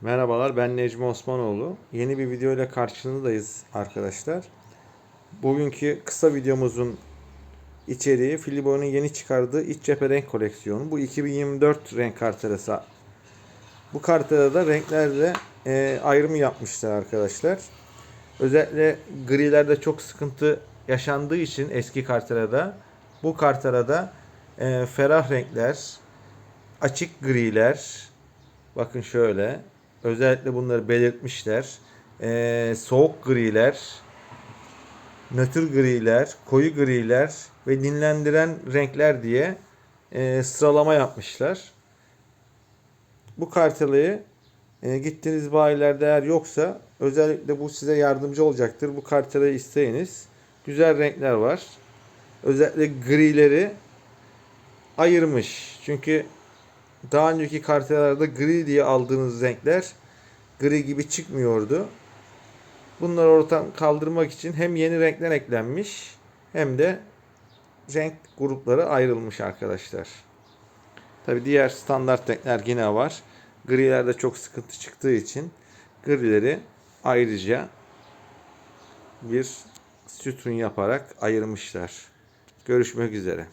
Merhabalar ben Necmi Osmanoğlu. Yeni bir video ile karşınızdayız arkadaşlar. Bugünkü kısa videomuzun içeriği Filibo'nun yeni çıkardığı iç cephe renk koleksiyonu. Bu 2024 renk kartelası. Bu kartelada renklerle e, ayrımı yapmışlar arkadaşlar. Özellikle grilerde çok sıkıntı yaşandığı için eski kartelada bu kartelada e, ferah renkler, açık griler, bakın şöyle özellikle bunları belirtmişler. E, soğuk griler, nötr griler, koyu griler ve dinlendiren renkler diye e, sıralama yapmışlar. Bu kartelayı e, gittiğiniz bayilerde eğer yoksa özellikle bu size yardımcı olacaktır. Bu kartelayı isteyiniz. Güzel renkler var. Özellikle grileri ayırmış. Çünkü daha önceki kartelalarda gri diye aldığınız renkler gri gibi çıkmıyordu. Bunları ortadan kaldırmak için hem yeni renkler eklenmiş hem de renk grupları ayrılmış arkadaşlar. Tabi diğer standart renkler yine var. Grilerde çok sıkıntı çıktığı için grileri ayrıca bir sütun yaparak ayırmışlar. Görüşmek üzere.